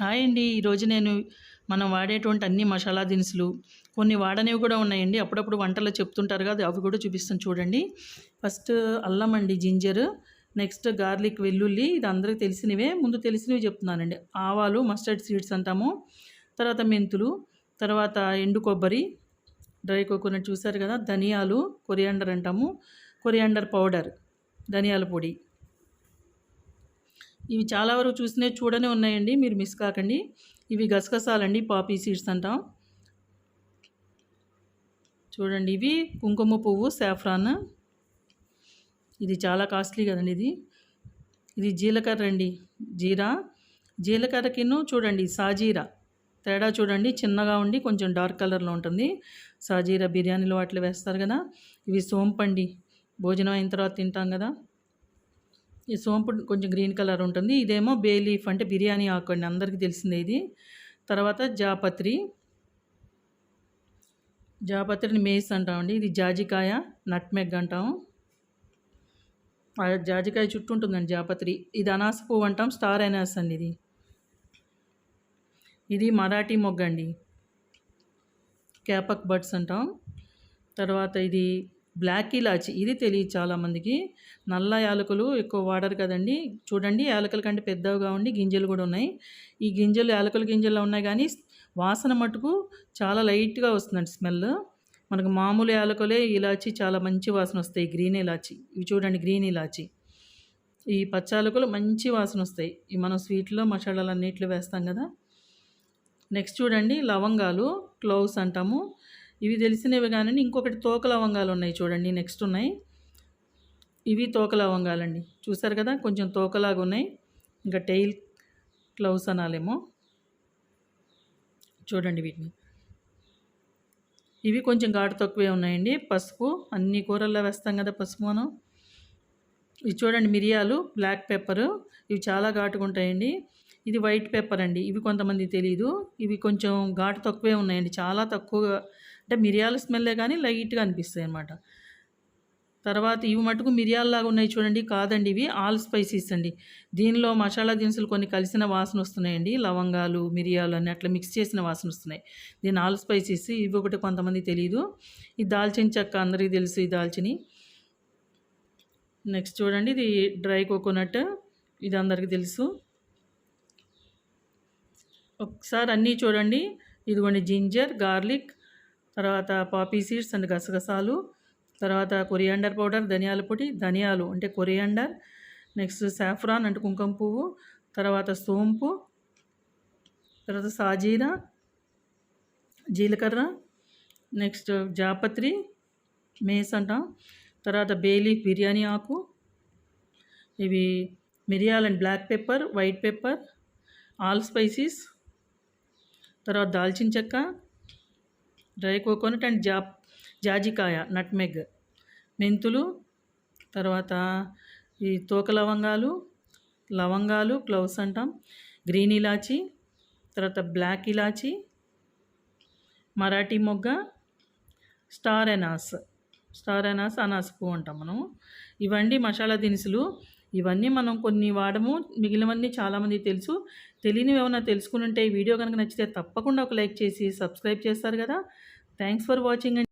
Hi అండి. ఈరోజు నేను మనం వాడేటువంటి అన్ని మసాలా దినుసులు కొన్ని వాడనివి కూడా ఉన్నాయండి. అప్పుడప్పుడు వంటలో చెప్తుంటారు కదా అవి కూడా చూపిస్తాను చూడండి. ఫస్ట్ అల్లం అండి జింజర్ నెక్స్ట్ గార్లిక్ వెల్లుల్లి ఇది అందరికి తెలిసినవే. ముందు తెలిసినవి చెప్తున్నానండి. ఆవాలు మస్టర్డ్ సీడ్స్ అంటాము. తర్వాత మెంతులు తర్వాత ఎండు కొబ్బరి డ్రై కోకోనట్ చూసారు కదా ధనియాలు కొరియాండర్ అంటాము. కొరియాండర్ పౌడర్ ధనియాల పొడి. ఇవి చాలా వరకు చూసినే చూడనే ఉన్నాయండి. మీరు మిస్ కాకండి. ఇవి గసగసాలండి పాపీ సీడ్స్ అంటాం. చూడండి ఇవి కుంకుమ పువ్వు సాఫ్రాన్. ఇది చాలా కాస్ట్లీ కదండి ఇది. ఇది జీలకర్ర అండి జీరా. జీలకర్రకిను చూడండి సాజీరా. తేడా చూడండి చిన్నగా ఉండి కొంచెం డార్క్ కలర్లో ఉంటుంది. సాజీరా బిర్యానీలో వాటిలో వేస్తారు కదా. ఇవి సోంపండి. భోజనం అయిన తర్వాత తింటాం కదా. ఈ సోంపు కొంచెం గ్రీన్ కలర్ ఉంటుంది. ఇదేమో బే లీఫ్ అంటే బిర్యానీ ఆకు అండి. అందరికీ తెలిసిందే ఇది. తర్వాత జాపత్రి. జాపత్రిని మేస్ అంటామండి. ఇది జాజికాయ నట్మెగ్ అంటాము జాజికాయ చుట్టూ ఉంటుందండి జాపత్రి. ఇది అనాస పువ్వు అంటాం. స్టార్ అనాస్ అండి ఇది. ఇది మరాఠీ మొగ్గ అండి క్యాపక్ బర్డ్స్ అంటాం. తర్వాత ఇది బ్లాక్ ఇలాచి ఇది తెలియదు చాలామందికి నల్ల యాలకులు ఎక్కువ వాడరు కదండి. చూడండి యాలకుల కంటే పెద్దవిగా ఉండి గింజలు కూడా ఉన్నాయి. ఈ గింజలు యాలకుల గింజలు ఉన్నాయి కానీ వాసన మటుకు చాలా లైట్గా వస్తుందండి స్మెల్. మనకు మామూలు యాలకులే ఇలాచి చాలా మంచి వాసన వస్తాయి. గ్రీన్ ఇలాచి ఇవి చూడండి గ్రీన్ ఇలాచి. ఈ పచ్చాలకులు మంచి వాసన వస్తాయి. ఈ మనం స్వీట్లో మసాలాలు అన్నిట్లో వేస్తాం కదా. నెక్స్ట్ చూడండి లవంగాలు క్లోవ్స్ అంటాము. ఇవి తెలిసినవి కానీ ఇంకొకటి తోక లవంగాలు ఉన్నాయి చూడండి నెక్స్ట్ ఉన్నాయి. ఇవి తోక లవంగాలండి చూసారు కదా కొంచెం తోకలాగా ఉన్నాయి. ఇంకా టెయిల్ క్లౌస్ అనాలేమో. చూడండి వీటిని. ఇవి కొంచెం ఘాటు తక్కువే ఉన్నాయండి. పసుపు అన్ని కూరల్లో వేస్తాం కదా పసుపు మనం. ఇవి చూడండి మిరియాలు బ్లాక్ పెప్పరు ఇవి చాలా ఘాటుగా ఉంటాయండి. ఇది వైట్ పెప్పర్ అండి. ఇవి కొంతమంది తెలియదు ఇవి కొంచెం ఘాటు తక్కువే ఉన్నాయండి. చాలా తక్కువగా అంటే మిరియాల స్మెల్లే కానీ లైట్గా అనిపిస్తాయి అనమాట తర్వాత ఇవి మటుకు మిరియాలలాగా ఉన్నాయి చూడండి కాదండి ఇవి ఆల్ స్పైసీస్ అండి. దీనిలో మసాలా దినుసులు కొన్ని కలిసిన వాసన వస్తున్నాయండి. లవంగాలు మిరియాలు అన్ని అట్లా మిక్స్ చేసిన వాసన వస్తున్నాయి. దీని ఆల్ స్పైసీస్ ఇవి ఒకటి కొంతమంది తెలియదు ఈ దాల్చిన చెక్క అందరికీ తెలుసు ఈ దాల్చిని. నెక్స్ట్ చూడండి ఇది డ్రై కోకోనట్ ఇది అందరికీ తెలుసు. ఒకసారి అన్నీ చూడండి. ఇదిగోండి జింజర్ గార్లిక్ తర్వాత పాపీ సీడ్స్ అండ్ గసగసాలు తర్వాత కొరియాండర్ పౌడర్ ధనియాల పొడి ధనియాలు అంటే కొరియాండర్ నెక్స్ట్ సాఫ్రాన్ అంటే కుంకుమ పువ్వు తర్వాత సోంపు తర్వాత సాజీరా జీలకర్ర నెక్స్ట్ జాపత్రి మేస్ అంటాం తర్వాత బేలీ బిర్యానీ ఆకు ఇవి మిరియాల్ and black pepper white pepper all spices తర్వాత దాల్చిన చెక్క డ్రై కోకోనట్ అండ్ జా జాజికాయ నట్మెగ్ మెంతులు తర్వాత ఈ తోక లవంగాలు లవంగాలు క్లౌస్ అంటాం గ్రీన్ ఇలాచి తర్వాత బ్లాక్ ఇలాచి మరాఠీ మొగ్గ స్టార్ ఎనాస్ స్టార్ ఎనాస్ అనాస్ పువ్వు అంటాం మనం ఇవండి మసాలా దినుసులు. ఇవన్నీ మనం కొన్ని వాడము మిగిలినవన్నీ చాలామంది తెలుసు. తెలియనివి ఏమైనా తెలుసుకుని ఉంటే ఈ వీడియో కనుక నచ్చితే తప్పకుండా ఒక లైక్ చేసి సబ్స్క్రైబ్ చేస్తారు కదా. థ్యాంక్స్ ఫర్ వాచింగ్ అండి